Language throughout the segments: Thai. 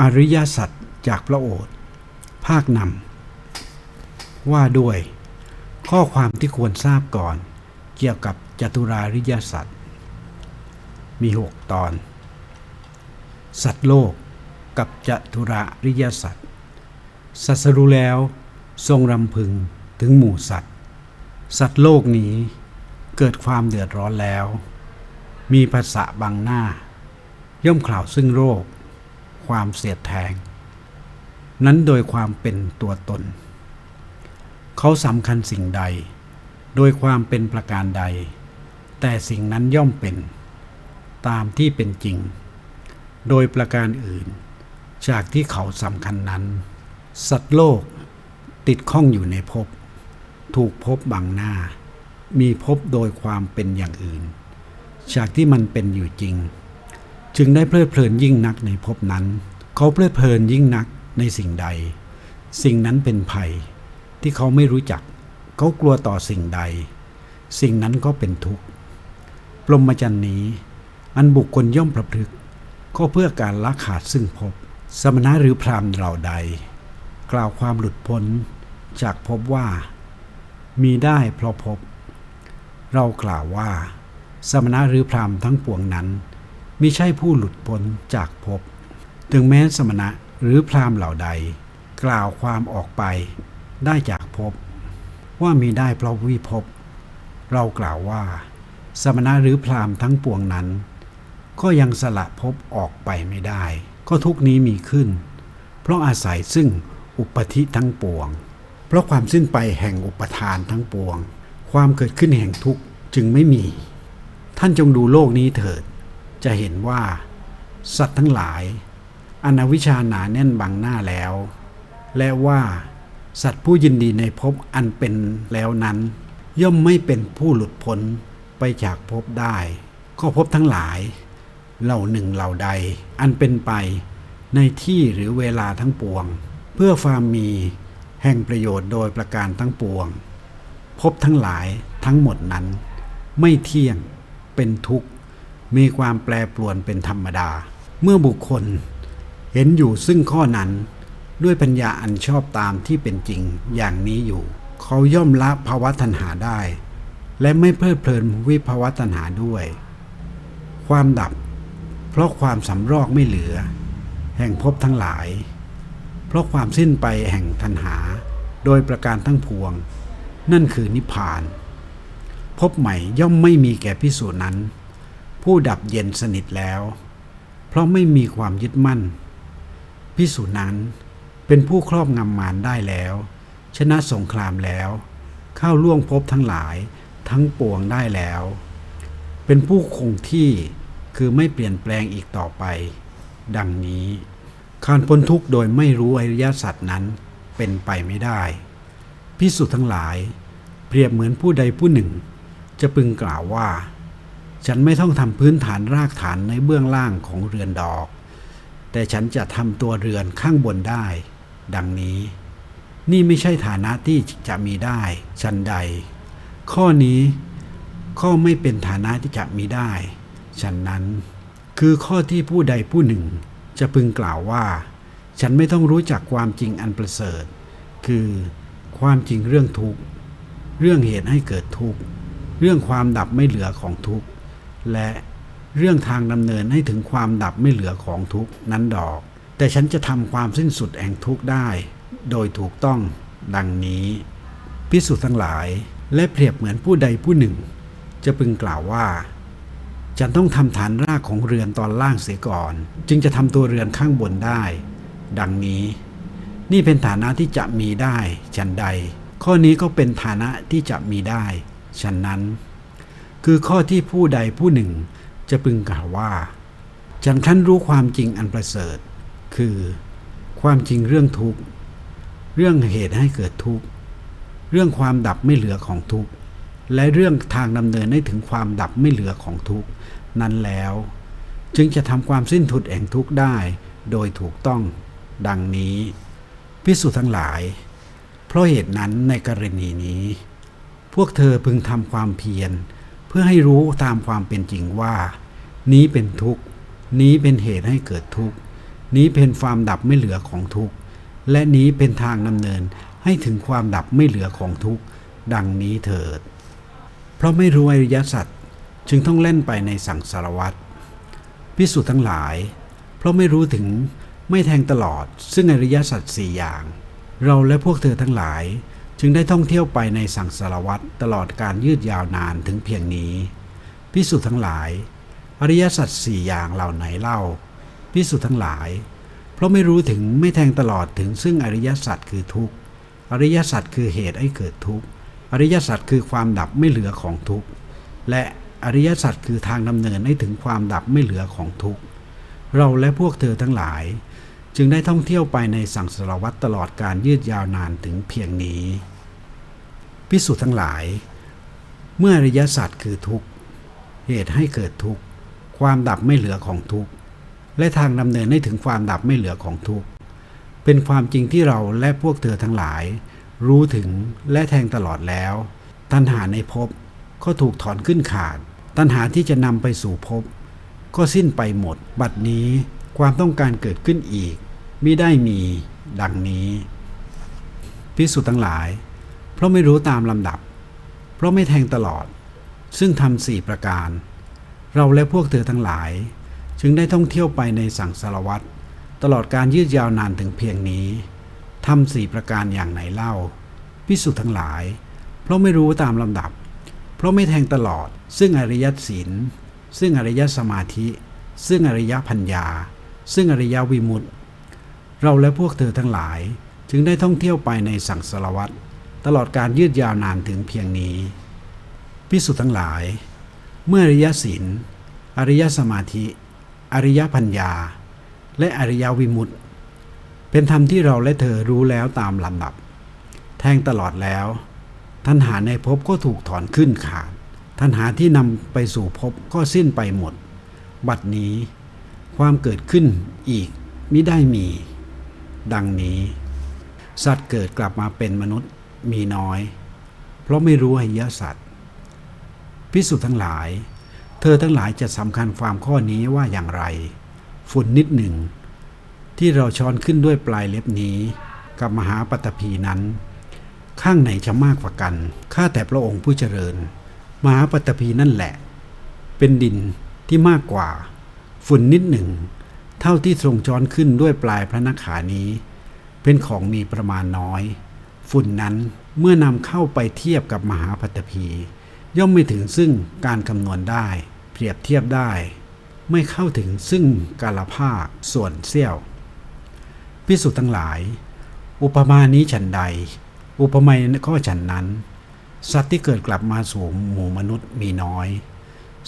อริยสัจจากพระโอษฐ์ภาคนำว่าด้วย ข้อความที่ควรทราบก่อน เกี่ยวกับจตุราริยสัจมีหกตอน สัตว์โลกกับจตุราริยสัจสัตว์สรู้แล้วทรงรำพึงถึงหมู่สัตว์ สัตว์โลกนี้เกิดความเดือดร้อนแล้ว มีภาษะบังหน้า ย่อมกล่าวซึ่งโรค ความเสียดแทง นั้นโดยความเป็นตัวตน เขาสำคัญสิ่งใด โดยความเป็นประการใด แต่สิ่งนั้นย่อมเป็น ตามที่เป็นจริง โดยประการอื่น จากที่เขาสำคัญนั้น สัตว์โลกติดข้องอยู่ในภพถูกภพบังหน้า มีภพโดยความเป็นอย่างอื่น จากที่มันเป็นอยู่จริง จึงได้เพลิดเพลินยิ่งนักในภพนั้น เขาเพลิดเพลินยิ่งนักในสิ่งใด สิ่งนั้นเป็นภัย ที่เขาไม่รู้จัก เขากลัวต่อสิ่งใด สิ่งนั้นก็เป็นทุกข์ปรมจันนี้ อันบุคคลย่อมประพฤติก็เพื่อการละขาดซึ่งภพสมณะหรือพราหมณ์เหล่าใด กล่าวความหลุดพ้นจากภพว่า มีได้เพราะภพเรากล่าวว่า สมณะหรือพราหมณ์ทั้งปวงนั้น มิใช่ผู้หลุดพ้นจากภพ ถึงแม้สมณะหรือพราหมณ์เหล่าใด กล่าวความออกไปได้จากภพว่ามีได้เพราะวิภพ เรากล่าวว่า สมณะหรือพราหมณ์ทั้งปวงนั้น ก็ยังสละภพออกไปไม่ได้ ก็ทุกนี้มีขึ้น เพราะอาศัยซึ่งอุปธิทั้งปวง เพราะความสิ้นไปแห่งอุปทานทั้งปวง ความเกิดขึ้นแห่งทุกข์จึงไม่มี ท่านจงดูโลกนี้เถิด จะเห็นว่า สัตว์ทั้งหลาย อนาวิชาหนาแน่นบังหน้าแล้ว และว่า สัตว์ผู้ยินดีในภพอันเป็นแล้วนั้น ย่อมไม่เป็นผู้หลุดพ้นไปจากภพได้ ก็ภพทั้งหลาย เหล่าหนึ่งเหล่าใด อันเป็นไปในที่หรือเวลาทั้งปวง เพื่อความมีแห่งประโยชน์โดยประการทั้งปวงภพทั้งหลายทั้งหมดนั้น ไม่เที่ยงเป็นทุกข์ มีความแปรปรวนเป็นธรรมดา เมื่อบุคคลเห็นอยู่ซึ่งข้อนั้น ด้วยปัญญาอันชอบตามที่เป็นจริงอย่างนี้อยู่ เขาย่อมละภาวะตัณหาได้ และไม่เพลิดเพลินวิภาวะตัณหาด้วย ความดับ เพราะความสำรอกไม่เหลือ แห่งภพทั้งหลาย เพราะความสิ้นไปแห่งตัณหา โดยประการทั้งพวง นั่นคือนิพพานพบใหม่ย่อมไม่มีแก่พิสูจน์นั้น ผู้ดับเย็นสนิทแล้ว เพราะไม่มีความยึดมั่น พิสูจน์นั้นเป็นผู้ครอบงำมารได้แล้ว ชนะสงครามแล้ว เข้าล่วงพบทั้งหลายทั้งปวงได้แล้ว เป็นผู้คงที่คือไม่เปลี่ยนแปลงอีกต่อไป ดังนี้ การพ้นทุกข์โดยไม่รู้อริยสัจนั้นเป็นไปไม่ได้ พิสุทั้งหลาย เปรียบเหมือนผู้ใดผู้หนึ่ง จะพึงกล่าวว่า ฉันไม่ต้องทำพื้นฐานรากฐานในเบื้องล่างของเรือนดอก แต่ฉันจะทำตัวเรือนข้างบนได้ ดังนี้ นี่ไม่ใช่ฐานะที่จะมีได้ฉันใด ข้อนี้ข้อไม่เป็นฐานะที่จะมีได้ ฉันนั้น คือข้อที่ผู้ใดผู้หนึ่ง จะพึงกล่าวว่า ฉันไม่ต้องรู้จักความจริงอันประเสริฐ คือความจริงเรื่องทุกข์ เรื่องเหตุให้เกิดทุกข์ เรื่องความดับไม่เหลือของทุกข์ และเรื่องทางดำเนินให้ถึงความดับไม่เหลือของทุกนั้นดอก แต่ฉันจะทำความสิ้นสุดแห่งทุกได้ โดยถูกต้องดังนี้พิสุทั้งหลายและเปรียบเหมือนผู้ใดผู้หนึ่ง จะพึงกล่าวว่า ฉันต้องทำฐานรากของเรือนตอนล่างเสียก่อน จึงจะทำตัวเรือนข้างบนได้ ดังนี้ นี่เป็นฐานะที่จะมีได้ ฉันใด ข้อนี้ก็เป็นฐานะที่จะมีได้ ฉันนั้น คือข้อที่ผู้ใดผู้หนึ่งจะพึงกล่าวว่าฉันขั้นรู้ความจริงอันประเสริฐ คือ ความจริงเรื่องทุกข์ เรื่องเหตุให้เกิดทุกข์ เรื่องความดับไม่เหลือของทุกข์ และเรื่องทางดำเนินให้ถึงความดับไม่เหลือของทุกข์ นั้นแล้ว จึงจะทำความสิ้นทุดแห่งทุกข์ได้ โดยถูกต้อง ดังนี้ พิสุทั้งหลาย เพราะเหตุนั้นในกรณีนี้ พวกเธอพึงทำความเพียร พื่อให้รู้ตามความเป็นจริงว่า นี้เป็นทุกข์ นี้เป็นเหตุให้เกิดทุกข์ นี้เป็นความดับไม่เหลือของทุกข์ และนี้เป็นทางดำเนินให้ถึงความดับไม่เหลือของทุกข์ดังนี้เถิด เพราะไม่รู้อริยสัจจึงต้องเล่นไปในสังสารวัฏพิสุทั้งหลาย เพราะไม่รู้ถึงไม่แทงตลอดซึ่งอริยสัจสี่อย่าง เราและพวกเธอทั้งหลาย จึงได้ท่องเที่ยวไปในสังสารวัฏตลอดการยืดยาวนานถึงเพียงนี้ พิสุทั้งหลาย อริยสัจสี่อย่างเหล่าไหนเล่า พิสุทั้งหลาย เพราะไม่รู้ถึงไม่แทงตลอดถึงซึ่งอริยสัจคือทุกข์อริยสัจคือเหตุให้เกิดทุกข์อริยสัจคือความดับไม่เหลือของทุกข์และอริยสัจคือทางดำเนินให้ถึงความดับไม่เหลือของทุกข์เราและพวกเธอทั้งหลาย จึงได้ท่องเที่ยวไปในสังสารวัฏตลอดการยืดยาวนานถึงเพียงนี้ พิสุทั้งหลาย เมื่ออริยสัจคือทุกข์ เหตุให้เกิดทุกข์ ความดับไม่เหลือของทุกข์ และทางดำเนินให้ถึงความดับไม่เหลือของทุกข์ เป็นความจริงที่เราและพวกเธอทั้งหลาย รู้ถึงและแทงตลอดแล้ว ตัณหาในภพก็ถูกถอนขึ้นขาด ตัณหาที่จะนำไปสู่ภพก็สิ้นไปหมด บัดนี้ความต้องการเกิดขึ้นอีกมิได้มี ดังนี้ พิสุทั้งหลาย ราะไม่รู้ตามลำดับ เพราะไม่แทงตลอด ซึ่งทำสี่ประการ เราและพวกเธอทั้งหลาย จึงได้ท่องเที่ยวไปในสังสารวัตรตลอดการยืดยาวนานถึงเพียงนี้ทำสี่ประการอย่างไหนเล่าพิสุทั้งหลาย เพราะไม่รู้ตามลำดับ เพราะไม่แทงตลอด ซึ่งอริยศีลซึ่งอริยสมาธิ ซึ่งอริยพัญญา ซึ่งอริยวิมุตติ เราและพวกเธอทั้งหลาย จึงได้ท่องเที่ยวไปในสังสารวัตร ตลอดการยืดยาวนานถึงเพียงนี้พิสุทั้งหลาย เมื่ออริยศีลอริยสมาธิ อริยพัญญา และอริยวิมุตติ เป็นธรรมที่เราและเธอรู้แล้วตามลำดับ แทงตลอดแล้วทันหาในภพก็ถูกถอนขึ้นขาดทันหาที่นำไปสู่ภพก็สิ้นไปหมด บัดนี้ ความเกิดขึ้นอีกมิได้มี ดังนี้ สัตว์เกิดกลับมาเป็นมนุษย์ มีน้อย เพราะไม่รู้อริยสัจพิสุทั้งหลาย เธอทั้งหลายจะสำคัญความข้อนี้ว่าอย่างไร ฝุ่นนิดหนึ่ง ที่เราช้อนขึ้นด้วยปลายเล็บนี้ กับมหาปัตตภีนั้น ข้างไหนจะมากกว่ากัน ข้าแต่พระองค์ผู้เจริญ มหาปัตตภีนั่นแหละ เป็นดินที่มากกว่า ฝุ่นนิดหนึ่ง เท่าที่ทรงช้อนขึ้นด้วยปลายพระนักขานี้ เป็นของมีประมาณน้อย ฝุ่นนั้นเมื่อนำเข้าไปเทียบกับมหาปัตภีย่อมไม่ถึงซึ่งการคำนวณได้ เปรียบเทียบได้ ไม่เข้าถึงซึ่งกาลภาคส่วนเสี้ยวพิสุทั้งหลาย อุปมานี้ฉันใด อุปไมยก็ฉันนั้น สัตว์ที่เกิดกลับมาสู่หมู่มนุษย์มีน้อย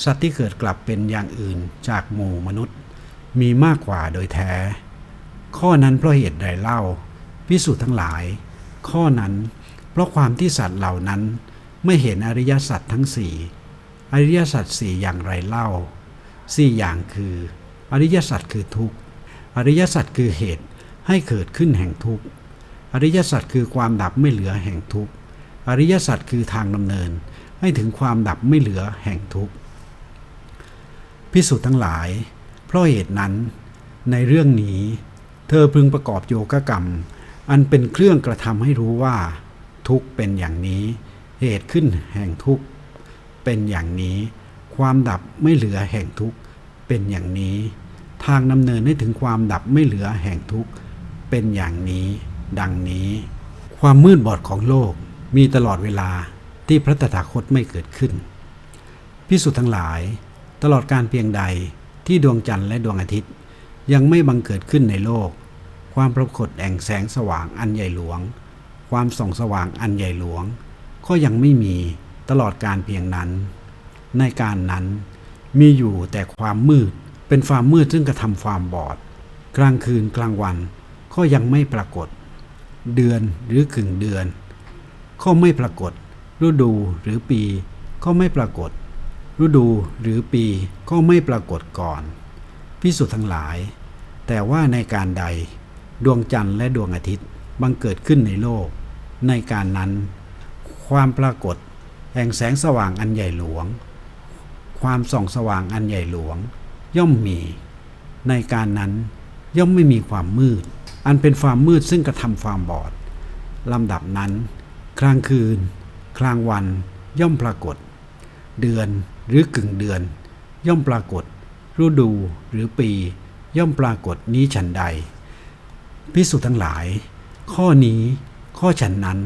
สัตว์ที่เกิดกลับเป็นอย่างอื่นจากหมู่มนุษย์มีมากกว่าโดยแท้ ข้อนั้นเพราะเหตุใดเล่าพิสุทั้งหลาย ข้อนั้น เพราะความที่สัตว์เหล่านั้นไม่เห็นอริยสัจทั้งสี่อริยสัจสี่อย่างไรเล่าสี่อย่างคือ อริยสัจคือทุกข์ อริยสัจคือเหตุให้เกิดขึ้นแห่งทุกข์อริยสัจคือความดับไม่เหลือแห่งทุกข์อริยสัจคือทางดำเนิน ให้ถึงความดับไม่เหลือแห่งทุกข์พิสุทั้งหลาย เพราะเหตุนั้น ในเรื่องนี้ เธอพึงประกอบโยกกรรม อันเป็นเครื่องกระทำให้รู้ว่า ทุกเป็นอย่างนี้ เหตุขึ้นแห่งทุกเป็นอย่างนี้ ความดับไม่เหลือแห่งทุกเป็นอย่างนี้ ทางดำเนินให้ถึงความดับไม่เหลือแห่งทุกเป็นอย่างนี้ ดังนี้ ความมืดบอดของโลกมีตลอดเวลาที่พระตถาคตไม่เกิดขึ้นพิสุทั้งหลาย ตลอดการเพียงใดที่ดวงจันทร์และดวงอาทิตย์ ยังไม่บังเกิดขึ้นในโลก ความปรากฏแห่งแสงสว่างอันใหญ่หลวง ความส่องสว่างอันใหญ่หลวง ก็ยังไม่มีตลอดการเพียงนั้น ในการนั้นมีอยู่แต่ความมืด เป็นความมืดซึ่งกระทำความบอด กลางคืนกลางวันก็ยังไม่ปรากฏ เดือนหรือกึ่งเดือน ก็ไม่ปรากฏ ฤดูหรือปีก็ไม่ปรากฏ ฤดูหรือปีก็ไม่ปรากฏก่อน พิสุทั้งหลาย แต่ว่าในการใด ดวงจันทร์และดวงอาทิตย์บังเกิดขึ้นในโลก ในการนั้น ความปรากฏ แห่งแสงสว่างอันใหญ่หลวง ความส่องสว่างอันใหญ่หลวง ย่อมมี ในการนั้นย่อมไม่มีความมืด อันเป็นความมืดซึ่งกระทำความบอดลำดับนั้น กลางคืน กลางวันย่อมปรากฏ เดือนหรือกึ่งเดือน ย่อมปรากฏ ฤดูหรือปี ย่อมปรากฏนี้ฉันใด พิสุทั้งหลาย ข้อนี้ข้อฉันนั้น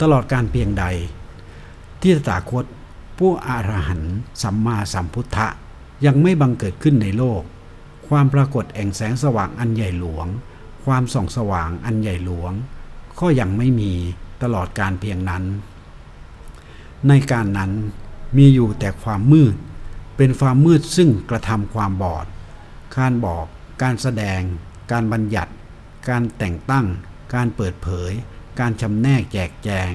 ตลอดการเพียงใด ที่ตถาคตผู้อรหันต์สัมมาสัมพุทธะยังไม่บังเกิดขึ้นในโลก ความปรากฏแห่งแสงสว่างอันใหญ่หลวง ความส่องสว่างอันใหญ่หลวง ก็ยังไม่มีตลอดการเพียงนั้น ในการนั้นมีอยู่แต่ความมืด เป็นความมืดซึ่งกระทำความบอด การบอก การแสดง การบัญญัติ การแต่งตั้ง การเปิดเผย การจำแนกแจกแจง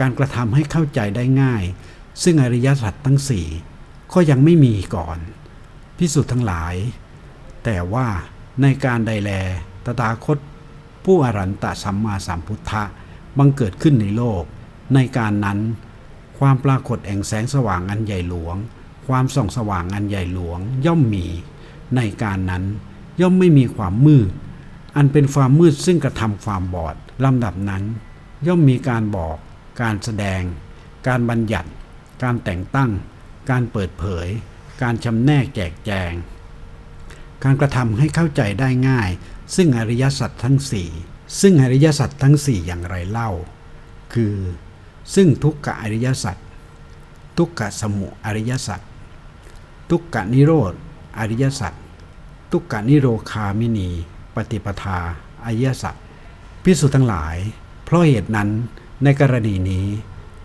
การกระทำให้เข้าใจได้ง่าย ซึ่งอริยสัจทั้งสี่ก็ยังไม่มีก่อน พิสุทธ์ทั้งหลาย แต่ว่าในการใดแล ตถาคต ผู้อรันตสัมมาสัมพุทธะบังเกิดขึ้นในโลก ในการนั้น ความปรากฏแห่งแสงสว่างอันใหญ่หลวง ความส่องสว่างอันใหญ่หลวงย่อมมี ในการนั้นย่อมไม่มีความมืด อันเป็นความมืดซึ่งกระทำความบอดลำดับนั้น ย่อมมีการบอก การแสดง การบัญญัติ การแต่งตั้ง การเปิดเผย การชำแนกแจกแจง การกระทำให้เข้าใจได้ง่าย ซึ่งอริยสัจทั้งสี่ซึ่งอริยสัจทั้งสี่อย่างไรเล่า คือ ซึ่งทุกขอริยสัจทุกขสมุอริยสัจทุกขนิโรธอริยสัจทุกขนิโรคามินี ปฏิปทาอริยสัจพิสุทั้งหลาย เพราะเหตุนั้นในกรณีนี้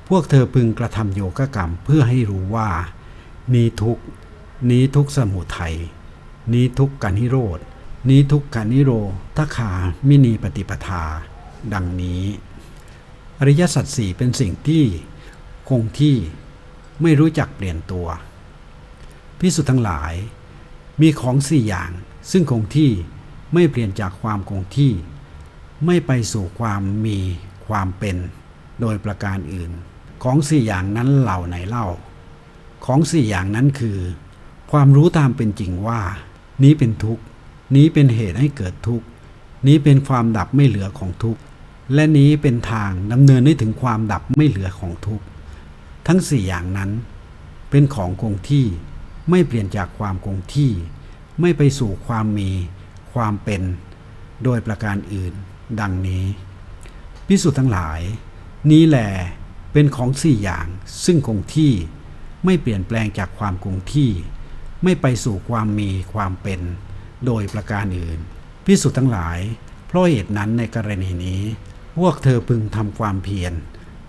พวกเธอพึงกระทำโยกกรรมเพื่อให้รู้ว่า นี้ทุกนี้ทุกสมุทัยนี้ทุกกานิโรธนี้ทุกขานิโรทคามินีปฏิปทา ดังนี้ อริยสัจสี่เป็นสิ่งที่คงที่ไม่รู้จักเปลี่ยนตัวพิสุทั้งหลายมีของสี่อย่างซึ่งคงที่ ไม่เปลี่ยนจากความคงที่ ไม่ไปสู่ความมีความเป็นโดยประการอื่น ของสี่อย่างนั้นเหล่าไหนเล่า ของสี่อย่างนั้นคือ ความรู้ตามเป็นจริงว่า นี้เป็นทุกข์ นี้เป็นเหตุให้เกิดทุกข์ นี้เป็นความดับไม่เหลือของทุกข์ และนี้เป็นทางดำเนินให้ถึงความดับไม่เหลือของทุกข์ ทั้งสี่อย่างนั้น เป็นของคงที่ ไม่เปลี่ยนจากความคงที่ ไม่ไปสู่ความมี ความเป็นโดยประการอื่น ดังนี้ พิสุทธ์ทั้งหลาย นี้แหลเป็นของสี่อย่างซึ่งคงที่ไม่เปลี่ยนแปลงจากความคงที่ ไม่ไปสู่ความมีความเป็น โดยประการอื่น พิสุทธ์ทั้งหลาย เพราะเหตุนั้นในกรณีนี้ พวกเธอพึงทำความเพียร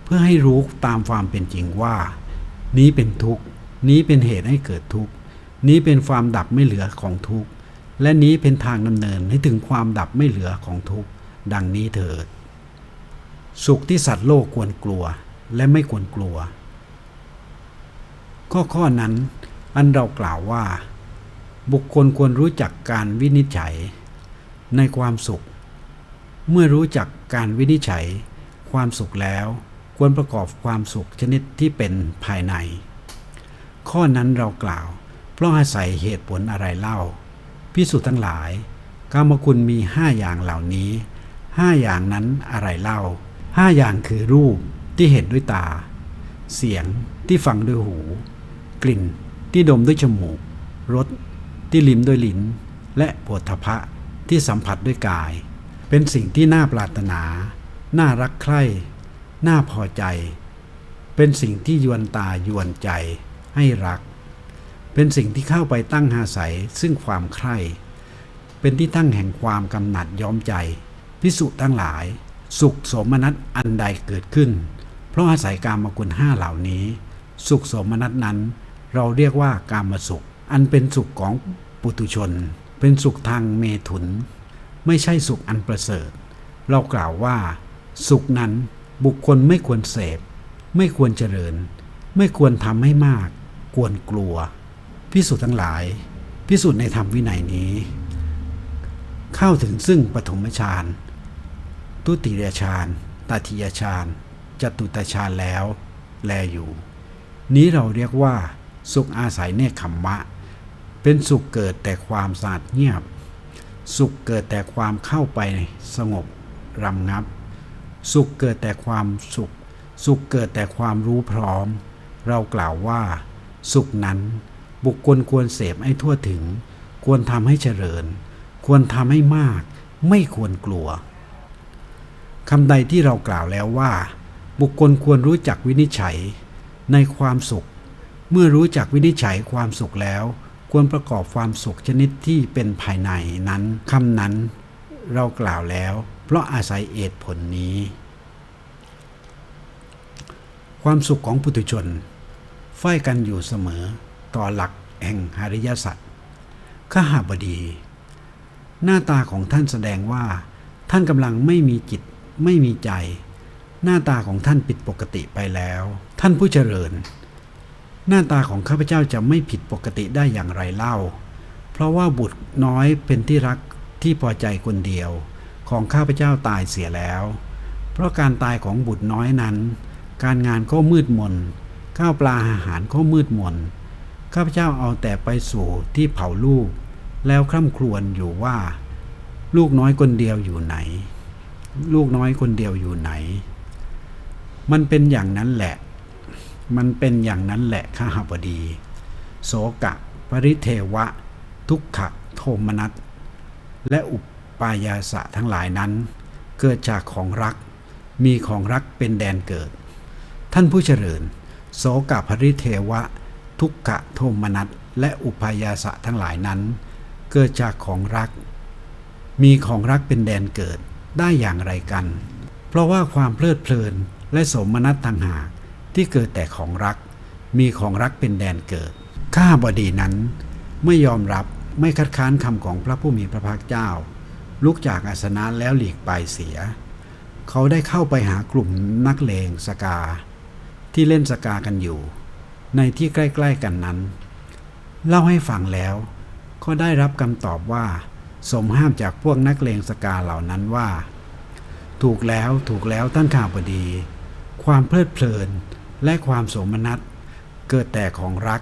เพื่อให้รู้ตามความเป็นจริงว่า นี้เป็นทุกข์ นี้เป็นเหตุให้เกิดทุกข์ นี้เป็นความดับไม่เหลือของทุกข์ และนี้เป็นทางดำเนินให้ถึงความดับไม่เหลือของทุกข์ ดังนี้เถิด สุขที่สัตว์โลกควรกลัวและไม่ควรกลัว ข้อข้อนั้น อันเรากล่าวว่า บุคคลควรรู้จักการวินิจฉัย ในความสุข เมื่อรู้จักการวินิจฉัย ความสุขแล้วควรประกอบความสุขชนิดที่เป็นภายใน ข้อนั้นเรากล่าว เพราะอาศัยเหตุผลอะไรเล่า พิสุทั้งหลายกรรมคุณมีห้าอย่างเหล่านี้ห้าอย่างนั้นอะไรเล่าห้าอย่างคือรูปที่เห็นด้วยตา เสียงที่ฟังด้วยหู กลิ่นที่ดมด้วยจมูกรสที่ลิ้มด้วยลิ้น และโผฏฐพะที่สัมผัสด้วยกาย เป็นสิ่งที่น่าปรารถนา น่ารักใคร่น่าพอใจ เป็นสิ่งที่ยวนตายวนใจให้รัก เป็นสิ่งที่เข้าไปตั้งหาศัยซึ่งความใคร่ เป็นที่ตั้งแห่งความกำหนัดย้อมใจ พิสุทั้งหลาย สุขสมนัตอันใดเกิดขึ้น เพราะอาศัยกามกุลห้าเหล่านี้ สุขสมนัตนั้น เราเรียกว่ากามสุข อันเป็นสุขของปุตุชน เป็นสุขทางเมถุน ไม่ใช่สุขอันประเสริฐ เรากล่าวว่า สุขนั้นบุคคลไม่ควรเสพ ไม่ควรเจริญ ไม่ควรทำให้มาก ควรกลัว พิสูจน์ทั้งหลาย พิสูจน์ในธรรมวินัยนี้ เข้าถึงซึ่งปฐมฌานทุติยฌานตติยฌานจตุตฌานแล้ว แลอยู่ นี้เราเรียกว่า สุขอาศัยเนคขมมะ เป็นสุขเกิดแต่ความสะอาดเงียบ สุขเกิดแต่ความเข้าไปสงบรำงับ สุขเกิดแต่ความสุข สุขเกิดแต่ความรู้พร้อม เรากล่าวว่า สุขนั้น บุคคลควรเสพให้ทั่วถึง ควรทำให้เจริญ ควรทำให้มาก ไม่ควรกลัวคำใดที่เรากล่าวแล้วว่า บุคคลควรรู้จักวินิจฉัย ในความสุข เมื่อรู้จักวินิจฉัยความสุขแล้ว ควรประกอบความสุขชนิดที่เป็นภายในนั้นคำนั้น เรากล่าวแล้ว เพราะอาศัยเหตุผลนี้ ความสุขของปุถุชนไฟกันอยู่เสมอ ต่อหลักแห่งหริยสัตว์ขหาบดี หน้าตาของท่านแสดงว่า ท่านกำลังไม่มีจิต ไม่มีใจ หน้าตาของท่านผิดปกติไปแล้ว ท่านผู้เจริญ หน้าตาของข้าพเจ้าจะไม่ผิดปกติได้อย่างไรเล่า เพราะว่าบุตรน้อยเป็นที่รักที่พอใจคนเดียว ของข้าพเจ้าตายเสียแล้ว เพราะการตายของบุตรน้อยนั้น การงานก็มืดมนข้าวปลาอาหารก็มืดมน ข้าพเจ้าเอาแต่ไปสู่ที่เผาลูก แล้วคร่ำครวญอยู่ว่า ลูกน้อยคนเดียวอยู่ไหน ลูกน้อยคนเดียวอยู่ไหน มันเป็นอย่างนั้นแหละ มันเป็นอย่างนั้นแหละข้าหบดี โสกะ ปริเทวะ ทุกขะโทมนัสและอุปายาสะทั้งหลายนั้น เกิดจากของรัก มีของรักเป็นแดนเกิด ท่านผู้เจริญ โสกะปริเทวะ ทุกขะโทมนัสและอุปายาสะทั้งหลายนั้น เกิดจากของรัก มีของรักเป็นแดนเกิดได้อย่างไรกัน เพราะว่าความเพลิดเพลินและสมนัตต่างหากที่เกิดแต่ของรัก มีของรักเป็นแดนเกิด ข้าบดีนั้น ไม่ยอมรับไม่คัดค้านคำของพระผู้มีพระภาคเจ้า ลุกจากอาสนะแล้วหลีกไปเสีย เขาได้เข้าไปหากลุ่มนักเลงสกา ที่เล่นสกากันอยู่ ในที่ใกล้ ๆ กันนั้น เล่าให้ฟังแล้ว ก็ได้รับคำตอบว่า สมห้ามจากพวกนักเลงสกาเหล่านั้นว่า ถูกแล้วถูกแล้วท่านข่าวบดี ความเพลิดเพลินและความโสมนัสเกิดแต่ของรัก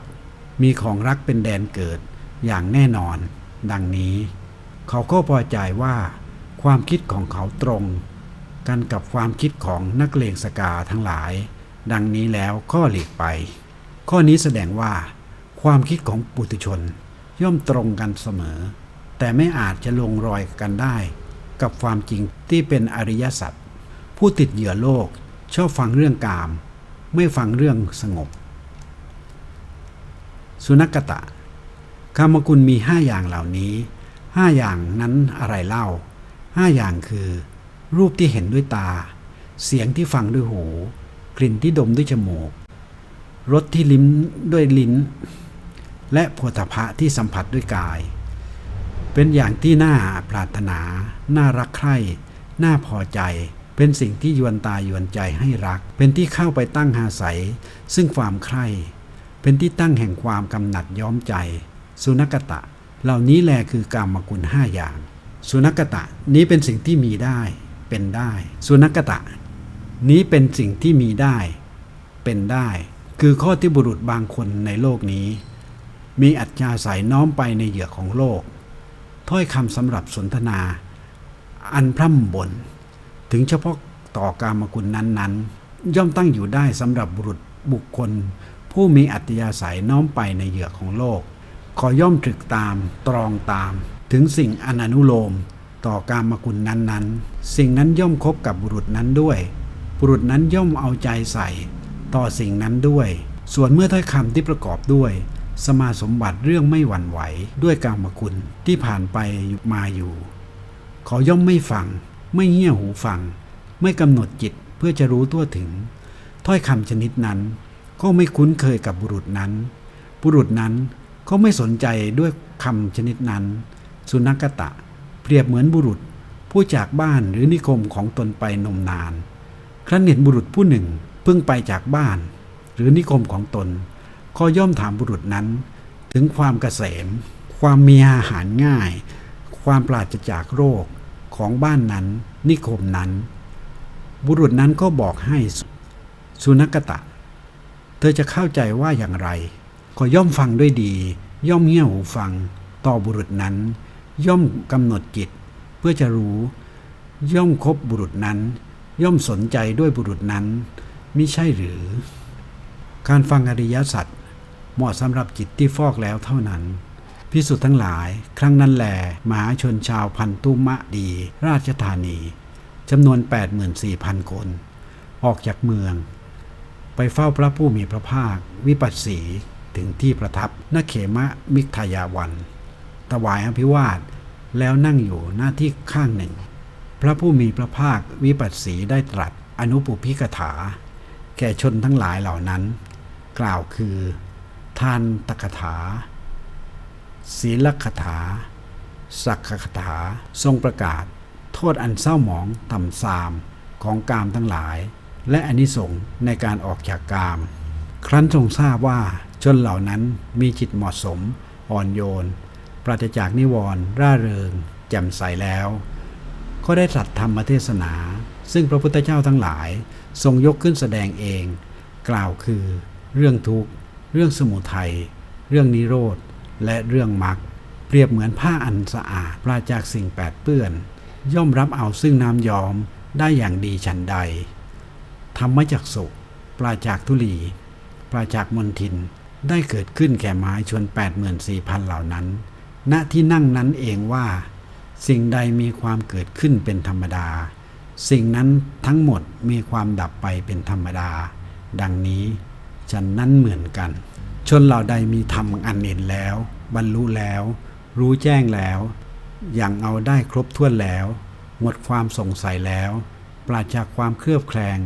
มีของรักเป็นแดนเกิดอย่างแน่นอน ดังนี้ เขาก็พอใจว่า ความคิดของเขาตรงกันกับความคิดของนักเลงสกาทั้งหลาย ดังนี้แล้วก็หลีกไป ข้อนี้แสดงว่า ความคิดของปุถุชนย่อมตรงกันเสมอ แต่ไม่อาจจะลงรอยกันได้ กับความจริงที่เป็นอริยสัจผู้ติดเหยื่อโลกชอบฟังเรื่องกาม ไม่ฟังเรื่องสงบ สุนักตะกามกุลมีห้าอย่างเหล่านี้ห้าอย่างนั้นอะไรเล่าห้าอย่างคือ รูปที่เห็นด้วยตา เสียงที่ฟังด้วยหู กลิ่นที่ดมด้วยจมูก รสที่ลิ้มด้วยลิ้น และโผฏฐะที่สัมผัสด้วยกาย เป็นอย่างที่น่าปรารถนา น่ารักใคร่น่าพอใจ เป็นสิ่งที่ยวนตายวนใจให้รัก เป็นที่เข้าไปตั้งหาศัย ซึ่งความใคร่ เป็นที่ตั้งแห่งความกำหนัดย้อมใจ สุนักตะ เหล่านี้แลคือกามกุลห้าอย่าง สุนักตะนี้เป็นสิ่งที่มีได้ เป็นได้ สุนักตะ นี้เป็นสิ่งที่มีได้ เป็นได้ คือข้อที่บุรุษบางคนในโลกนี้ มีอัจฉาสายน้อมไปในเหยื่อของโลก ถ้อยคำสำหรับสนทนา อันพร่ำบนถึงเฉพาะต่อการมกุลนั้นๆ ย่อมตั้งอยู่ได้สำหรับบุรุษบุคคล ผู้มีอัตยาศัยน้อมไปในเหยื่อของโลก ขอย่อมตรึกตามตรองตาม ถึงสิ่งอนันุโลม ต่อการมกุลนั้นๆ สิ่งนั้นย่อมคบกับบุรุษนั้นด้วย บุรุษนั้นย่อมเอาใจใส่ ต่อสิ่งนั้นด้วย ส่วนเมื่อถ้อยคำที่ประกอบด้วย สมาสมบัติเรื่องไม่หวั่นไหวด้วยกามคุณที่ผ่านไปมาอยู่ เขาย่อมไม่ฟัง ไม่เงี่ยหูฟัง ไม่กำหนดจิตเพื่อจะรู้ทั่วถึง ถ้อยคำชนิดนั้น ก็ไม่คุ้นเคยกับบุรุษนั้น บุรุษนั้นก็ไม่สนใจด้วยคำชนิดนั้น สุนักตะ เปรียบเหมือนบุรุษผู้จากบ้านหรือนิคมของตนไปนมนาน ครั้นเห็นบุรุษผู้หนึ่ง เพิ่งไปจากบ้าน หรือนิคมของตน ก็ย่อมถามบุรุษนั้น ถึงความเกษม ความมีอาหารง่าย ความปราศจากโรคของบ้านนั้น นิคมนั้น บุรุษนั้นก็บอกให้สุนักตะ เธอจะเข้าใจว่าอย่างไร ก็ย่อมฟังด้วยดี ย่อมเงี่ยหูฟัง ต่อบุรุษนั้น ย่อมกำหนดจิต เพื่อจะรู้ ย่อมคบบุรุษนั้น ย่อมสนใจด้วยบุรุษนั้น มิใช่หรือ การฟังอริยสัจเหมาะสำหรับจิตที่ฟอกแล้วเท่านั้นพิสุทธ์ทั้งหลาย ครั้งนั้นแหลมหาชนชาวพันตุมะดี ราชธานีจำนวน 84,000 คน ออกจากเมือง ไปเฝ้าพระผู้มีพระภาค วิปัสสีถึงที่ประทับนเขมะมิกทายาวันถวายอภิวาทแล้วนั่งอยู่หน้าที่ข้างหนึ่ง พระผู้มีพระภาควิปัสสีได้ตรัสอนุปุพิกถา แก่ชนทั้งหลายเหล่านั้น กล่าวคือทานตกถา ศีลคถา สักคถา ทรงประกาศ โทษอันเศร้าหมองต่ำซามของกามทั้งหลาย และอนิสงส์ในการออกจากกาม ครั้นทรงทราบว่าชนเหล่านั้นมีจิตเหมาะสม อ่อนโยน ปราศจากนิวรณ์ร่าเริง แจ่มใสแล้ว ก็ได้ตรัสธรรมเทศนา ซึ่งพระพุทธเจ้าทั้งหลาย ทรงยกขึ้นแสดงเอง กล่าวคือ เรื่องทุกข์ เรื่องสมุทัย เรื่องนิโรธ และเรื่องมรรค เปรียบเหมือนผ้าอันสะอาดปราจากสิ่งแปดเปื้อน ย่อมรับเอาซึ่งน้ำยอมได้อย่างดีฉันใด ธรรมจักสุปราจากทุลี ปราจากมนทิน ได้เกิดขึ้นแก่ไม้ชน 84,000 เหล่านั้น ณ ที่นั่งนั้นเองว่า สิ่งใดมีความเกิดขึ้นเป็นธรรมดา สิ่งนั้นทั้งหมดมีความดับไปเป็นธรรมดา ดังนี้ฉันนั้นเหมือนกัน ชนเหล่าใดมีธรรมอันเห็นแล้ว บรรลุแล้ว รู้แจ้งแล้วอย่างเอาได้ครบถ้วนแล้ว หมดความสงสัยแล้ว ปราศจากความเคลือบแคลง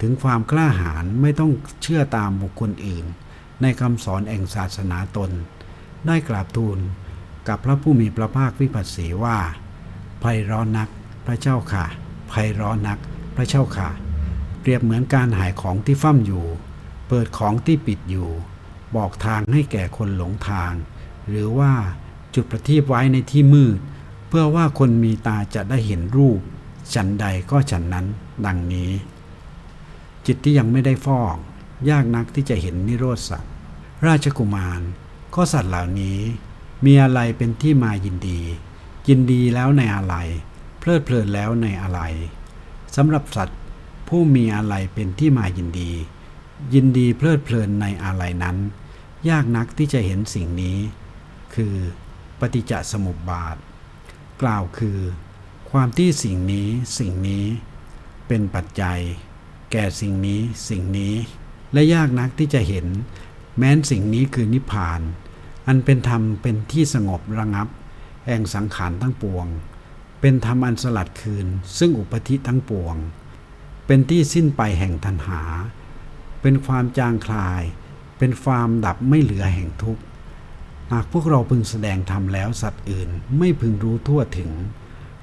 ถึงความกล้าหาญไม่ต้องเชื่อตามบุคคลอื่น ในคำสอนแห่งศาสนาตน ได้กราบทูลกับพระผู้มีพระภาควิปัสสีว่าไพเราะนักพระเจ้าค่ะ ไพเราะนัก พระเจ้าค่ะ เปรียบเหมือนการหายของที่ฟั่มอยู่ เปิดของที่ปิดอยู่ บอกทางให้แก่คนหลงทาง หรือว่าจุดประทีปไว้ในที่มืด เพื่อว่าคนมีตาจะได้เห็นรูป ฉันใดก็ฉันนั้น ดังนี้ จิตที่ยังไม่ได้ฟอก ยากนักที่จะเห็นนิโรธสัตว์ราชกุมาร ก็สัตว์เหล่านี้ มีอะไรเป็นที่มายินดี ยินดีแล้วในอะไร เพลิดเพลินแล้วในอะไรสำหรับสัตว์ผู้มีอะไรเป็นที่มายินดี ยินดีเพลิดเพลินในอะไรนั้น ยากนักที่จะเห็นสิ่งนี้ คือปฏิจจสมุปบาท กล่าวคือ ความที่สิ่งนี้สิ่งนี้ เป็นปัจจัย แก่สิ่งนี้สิ่งนี้ และยากนักที่จะเห็น แม้นสิ่งนี้คือนิพพาน อันเป็นธรรมเป็นที่สงบระงับ แห่งสังขารทั้งปวง เป็นธรรมอันสลัดคืน ซึ่งอุปธิทั้งปวง เป็นที่สิ้นไปแห่งทันหา เป็นความจางคลาย เป็นความดับไม่เหลือแห่งทุกข์หากพวกเราพึงแสดงธรรมแล้วสัตว์อื่นไม่พึงรู้ทั่วถึง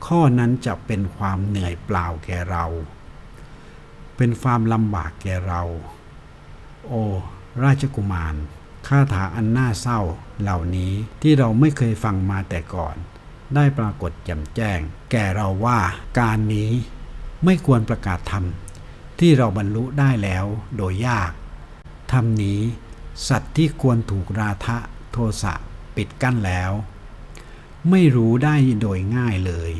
ข้อนั้นจะเป็นความเหนื่อยเปล่าแก่เรา เป็นความลำบากแก่เรา โอ ราชกุมารคาถาอันน่าเศร้าเหล่านี้ที่เราไม่เคยฟังมาแต่ก่อน ได้ปรากฏแจ่มแจ้ง แก่เราว่าการนี้ไม่ควรประกาศธรรมที่เราบรรลุได้แล้วโดยยากธรรมนี้สัตว์ที่ควรถูกราทะโทสะปิดกั้นแล้ว ไม่รู้ได้โดยง่ายเลย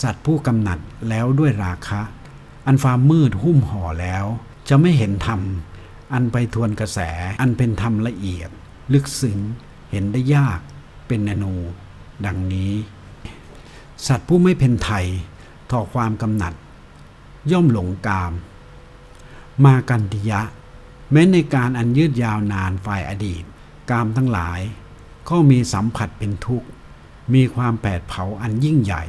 สัตว์ผู้กำหนัดแล้วด้วยราคะ อันความมืดหุ้มห่อแล้ว จะไม่เห็นธรรม อันไปทวนกระแสอันเป็นธรรมละเอียด ลึกซึ้งเห็นได้ยากเป็นนนู ดังนี้ สัตว์ผู้ไม่เป็นไทยต่อความกำหนัด ย่อมหลงกาม มากันติยะ แม้ในการอันยืดยาวนานฝ่ายอดีต กามทั้งหลาย ก็มีสัมผัสเป็นทุกข์ มีความแผดเผาอันยิ่งใหญ่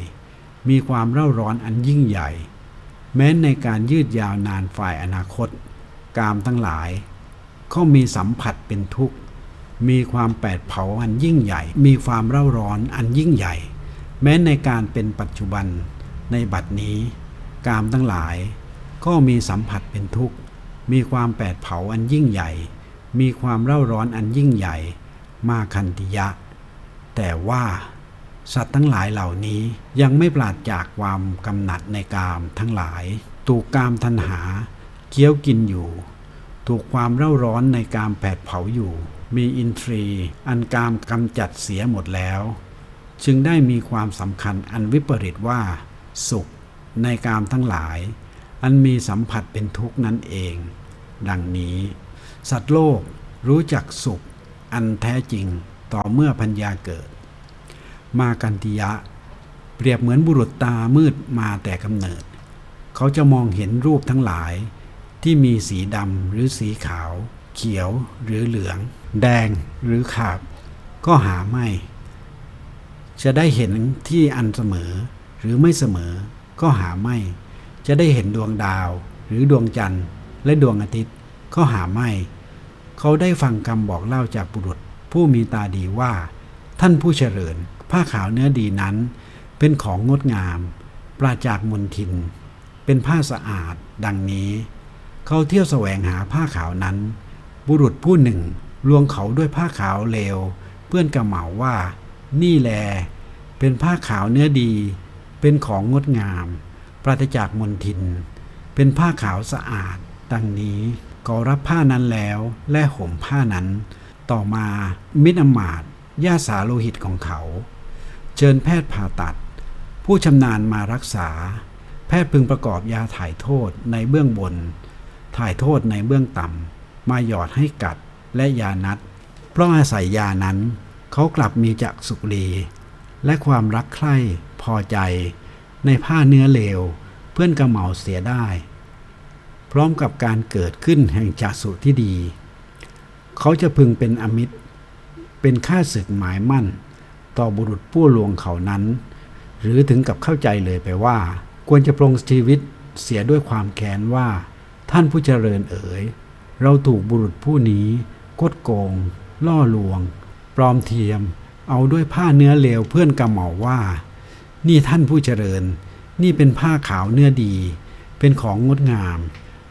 มีความเร่าร้อนอันยิ่งใหญ่ แม้ในการยืดยาวนานฝ่ายอนาคต กามทั้งหลาย ก็มีสัมผัสเป็นทุกข์ มีความแปดเผาอันยิ่งใหญ่ มีความเร่าร้อนอันยิ่งใหญ่ แม้ในการเป็นปัจจุบันในบัดนี้ กามทั้งหลาย ก็มีสัมผัสเป็นทุกข์ มีความแปดเผาอันยิ่งใหญ่ มีความเร่าร้อนอันยิ่งใหญ่ มาคันติยะ แต่ว่า สัตว์ทั้งหลายเหล่านี้ยังไม่ปราศจากความกำหนัดในกามทั้งหลาย ถูกกามทันหาเคี้ยวกินอยู่ ถูกความเร่าร้อนในกามแผดเผาอยู่ มีอินทรีย์ อันกามกำจัดเสียหมดแล้ว จึงได้มีความสำคัญอันวิปริตว่า สุข ในกามทั้งหลาย อันมีสัมผัสเป็นทุกข์นั่นเอง ดังนี้ สัตว์โลกรู้จักสุข อันแท้จริงต่อเมื่อพัญญาเกิด มากันติยะ เปรียบเหมือนบุรุษตามืดมาแต่กำเนิด เขาจะมองเห็นรูปทั้งหลายที่มีสีดำหรือสีขาว เขียวหรือเหลือง แดงหรือขาบ ก็หาไม่ จะได้เห็นที่อันเสมอ หรือไม่เสมอ ก็หาไม่ จะได้เห็นดวงดาว หรือดวงจันทร์ และดวงอาทิตย์ ก็หาไม่ เขาได้ฟังคำบอกเล่าจากบุรุษ ผู้มีตาดีว่า ท่านผู้เจริญ ผ้าขาวเนื้อดีนั้น เป็นของงดงาม ปราจากมลทิน เป็นผ้าสะอาด ดังนี้เขาเที่ยวแสวงหาผ้าขาวนั้น บุรุษผู้หนึ่งลวงเขาด้วยผ้าขาวเลว เพื่อนกระเหมาว่า นี่แล เป็นผ้าขาวเนื้อดี เป็นของงดงาม ปราศจากมลทิน เป็นผ้าขาวสะอาด ดังนี้ก็รับผ้านั้นแล้วและห่มผ้านั้น ต่อมามิตรอมาตย์ย่าสาโลหิตของเขา เชิญแพทย์ผ่าตัด ผู้ชำนาญมารักษา แพทย์พึงประกอบยาถ่ายโทษในเบื้องบน ถ่ายโทษในเบื้องต่ำ มาหยอดให้กัดและยานัด เพราะอาศัยยานั้น เขากลับมีจักสุรี และความรักใคร่พอใจ ในผ้าเนื้อเลว เพื่อนกระเหมาเสียได้ พร้อมกับการเกิดขึ้นแห่งจักสุที่ดี เขาจะพึงเป็นอมิตร เป็นค่าศึกหมายมั่น ต่อบุรุษผู้ลวงเขานั้น หรือถึงกับเข้าใจเลยไปว่า ควรจะปรงชีวิตเสียด้วยความแค้นว่าท่านผู้เจริญเอ๋ย เราถูกบุรุษผู้นี้กดโกง ล่อลวง ปลอมเทียม เอาด้วยผ้าเนื้อเลวเพื่อนกำเหมาว่า นี่ท่านผู้เจริญ นี่เป็นผ้าขาวเนื้อดี เป็นของงดงาม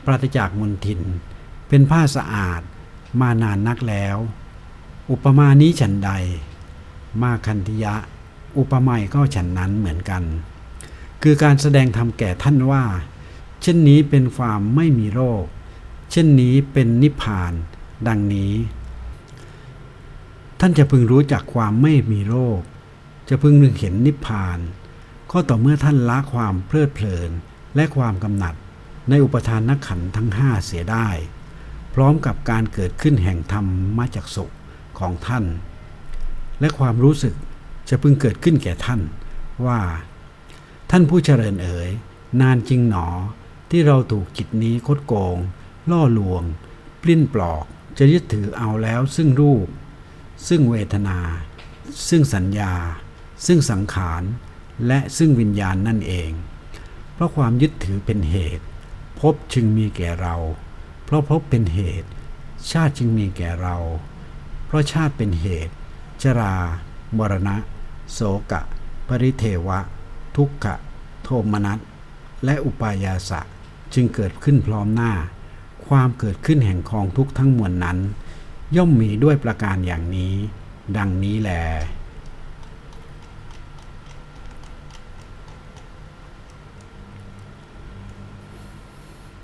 ปราศจากมลทิน เป็นผ้าสะอาด มานานนักแล้ว อุปมานี้ฉันใด มาคันธิยะ อุปไมยก็ฉันนั้นเหมือนกัน คือการแสดงธรรมแก่ท่านว่า เช่นนี้เป็นความไม่มีโรค เช่นนี้เป็นนิพพาน ดังนี้ ท่านจะพึงรู้จักความไม่มีโรค จะพึงพึงเห็นนิพพาน ก็ต่อเมื่อท่านละความเพลิดเพลินและความกำหนัดในอุปทานนักขันทั้งห้าเสียได้ พร้อมกับการเกิดขึ้นแห่งธรรมมาจากสุขของท่าน และความรู้สึกจะพึงเกิดขึ้นแก่ท่านว่า ท่านผู้เจริญเอ๋ยนานจริงหนอที่เราถูกจิตนี้คดโกง ล่อลวง ปลิ้นปลอก จะยึดถือเอาแล้วซึ่งรูป ซึ่งเวทนา ซึ่งสัญญา ซึ่งสังขาร และซึ่งวิญญาณนั่นเอง เพราะความยึดถือเป็นเหตุภพจึงมีแก่เรา เพราะภพเป็นเหตุ ชาติจึงมีแก่เรา เพราะชาติเป็นเหตุ ชรามรณะ โสกะ ปริเทวะ ทุกขะ โทมนัสและอุปายาสะจึงเกิดขึ้นพร้อมหน้า ความเกิดขึ้นแห่งกองทุกข์ทั้งมวลนั้น ย่อมมีด้วยประการอย่างนี้ ดังนี้แล